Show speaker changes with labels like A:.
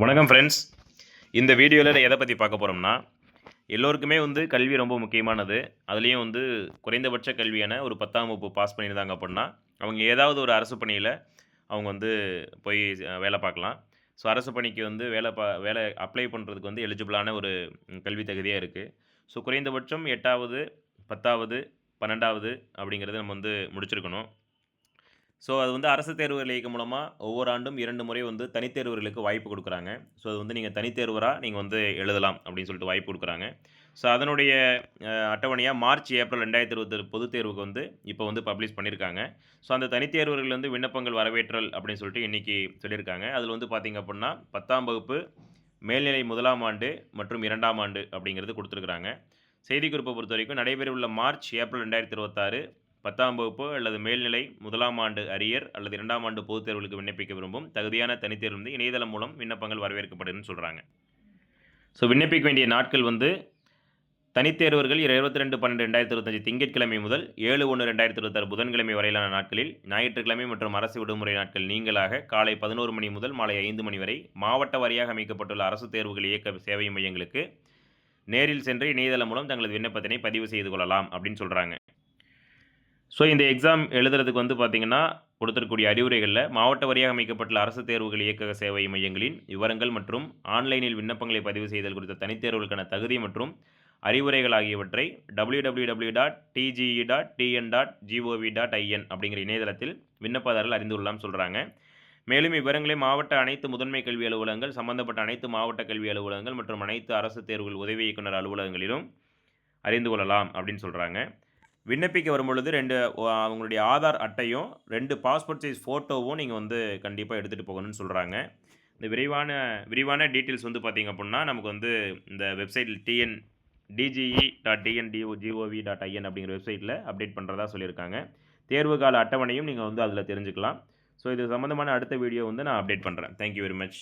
A: வணக்கம் ஃப்ரெண்ட்ஸ் இந்த வீடியோவில் எதை பற்றி பார்க்க போகிறோம்னா எல்லோருக்குமே வந்து கல்வி ரொம்ப முக்கியமானது. அதுலேயும் வந்து குறைந்தபட்ச கல்வியான ஒரு பத்தாம் வகுப்பு பாஸ் பண்ணியிருந்தாங்க அப்படின்னா அவங்க ஏதாவது ஒரு அரசு பணியில் அவங்க வந்து போய் வேலை பார்க்கலாம். ஸோ அரசு பணிக்கு வந்து வேலை பா வேலை அப்ளை பண்ணுறதுக்கு வந்து எலிஜிபிளான ஒரு கல்வி தகுதியாக இருக்குது ஸோ குறைந்தபட்சம் எட்டாவது பத்தாவது பன்னெண்டாவது அப்படிங்கிறது நம்ம வந்து முடிச்சிருக்கணும். ஸோ அது வந்து அரசு தேர்வுகள் இயக்கம் மூலமாக ஒவ்வொரு ஆண்டும் இரண்டு முறை வந்து தனித்தேர்வர்களுக்கு வாய்ப்பு கொடுக்குறாங்க. ஸோ அது வந்து நீங்கள் தனித்தேர்வராக நீங்கள் வந்து எழுதலாம் அப்படின்னு சொல்லிட்டு வாய்ப்பு கொடுக்குறாங்க. ஸோ அதனுடைய அட்டவணையாக மார்ச் ஏப்ரல் ரெண்டாயிரத்தி இருபத்தி பொதுத் தேர்வுக்கு வந்து இப்போ வந்து பப்ளிஷ் பண்ணியிருக்காங்க ஸோ அந்த தனித்தேர்வர்கள் வந்து விண்ணப்பங்கள் வரவேற்றல் அப்படின்னு சொல்லிட்டு இன்றைக்கி சொல்லியிருக்காங்க அதில் வந்து பார்த்திங்க அப்படின்னா பத்தாம் வகுப்பு மேல்நிலை முதலாம் ஆண்டு மற்றும் இரண்டாம் ஆண்டு அப்படிங்கிறது கொடுத்துருக்குறாங்க. செய்திக்குறிப்பை பொறுத்த வரைக்கும் நடைபெறவுள்ள மார்ச் ஏப்ரல் ரெண்டாயிரத்தி இருபத்தாறு பத்தாம் வகுப்பு அல்லது மேல்நிலை முதலாம் ஆண்டு அரியர் அல்லது இரண்டாம் ஆண்டு பொதுத் தேர்வுகளுக்கு விண்ணப்பிக்க விரும்பும் தகுதியான தனித்தேர்வு வந்து இணையதளம் மூலம் விண்ணப்பங்கள் வரவேற்கப்படுதுன்னு சொல்கிறாங்க ஸோ விண்ணப்பிக்க வேண்டிய நாட்கள் வந்து தனித்தேர்வர்கள் இருபத்தி ரெண்டு பன்னெண்டு ரெண்டாயிரத்தி இருபத்தஞ்சு திங்கட்கிழமை முதல் ஏழு ஒன்று ரெண்டாயிரத்தி இருபத்தாறு புதன்கிழமை வரையிலான நாட்களில் ஞாயிற்றுக்கிழமை மற்றும் அரசு விடுமுறை நாட்கள் நீங்களாக காலை பதினோரு மணி முதல் மாலை ஐந்து மணி வரை மாவட்ட வாரியாக அமைக்கப்பட்டுள்ள அரசு தேர்வுகள் இயக்க சேவை மையங்களுக்கு நேரில் சென்று இணையதளம் மூலம் தங்களது விண்ணப்பத்தினை பதிவு செய்து கொள்ளலாம் அப்படின்னு சொல்கிறாங்க ஸோ இந்த எக்ஸாம் எழுதுறதுக்கு வந்து பார்த்தீங்கன்னா கொடுத்துருக்கூடிய அறிவுரைகளில் மாவட்ட வாரியாக அமைக்கப்பட்டுள்ள அரசு தேர்வுகள் இயக்க சேவை மையங்களின் விவரங்கள் மற்றும் ஆன்லைனில் விண்ணப்பங்களை பதிவு செய்தல் குறித்த தனித்தேர்வுகளுக்கான தகுதி மற்றும் அறிவுரைகள் ஆகியவற்றை W WW dot DGE dot TN dot GOV dot IN அப்படிங்கிற இணையதளத்தில் விண்ணப்பதாரர்கள் அறிந்து கொள்ளலாம் சொல்கிறாங்க மேலும் இவ்விவரங்களை மாவட்ட அனைத்து முதன்மை கல்வி அலுவலகங்கள் சம்பந்தப்பட்ட அனைத்து மாவட்ட கல்வி அலுவலகங்கள் மற்றும் அனைத்து அரசு தேர்வுகள் உதவி இயக்குனர் அலுவலகங்களிலும் அறிந்து கொள்ளலாம் அப்படின்னு சொல்கிறாங்க விண்ணப்பிக்க வரும்பொழுது ரெண்டு அவங்களுடைய ஆதார் அட்டையும் ரெண்டு பாஸ்போர்ட் சைஸ் ஃபோட்டோவும் நீங்கள் வந்து கண்டிப்பாக எடுத்துகிட்டு போகணும்னு சொல்கிறாங்க இந்த விரைவான விரிவான டீட்டெயில்ஸ் வந்து பார்த்திங்க அப்படின்னா நமக்கு வந்து இந்த வெப்சைட்டில் TN DGE dot TN DO GOV dot IN அப்படிங்கிற வெப்சைட்டில் அப்டேட் பண்ணுறதா சொல்லியிருக்காங்க தேர்வு கால அட்டவணையும் நீங்கள் வந்து அதில் தெரிஞ்சுக்கலாம். ஸோ இது சம்மந்தமான அடுத்த வீடியோ வந்து நான் அப்டேட் பண்ணுறேன் தேங்க்யூ வெரி மச்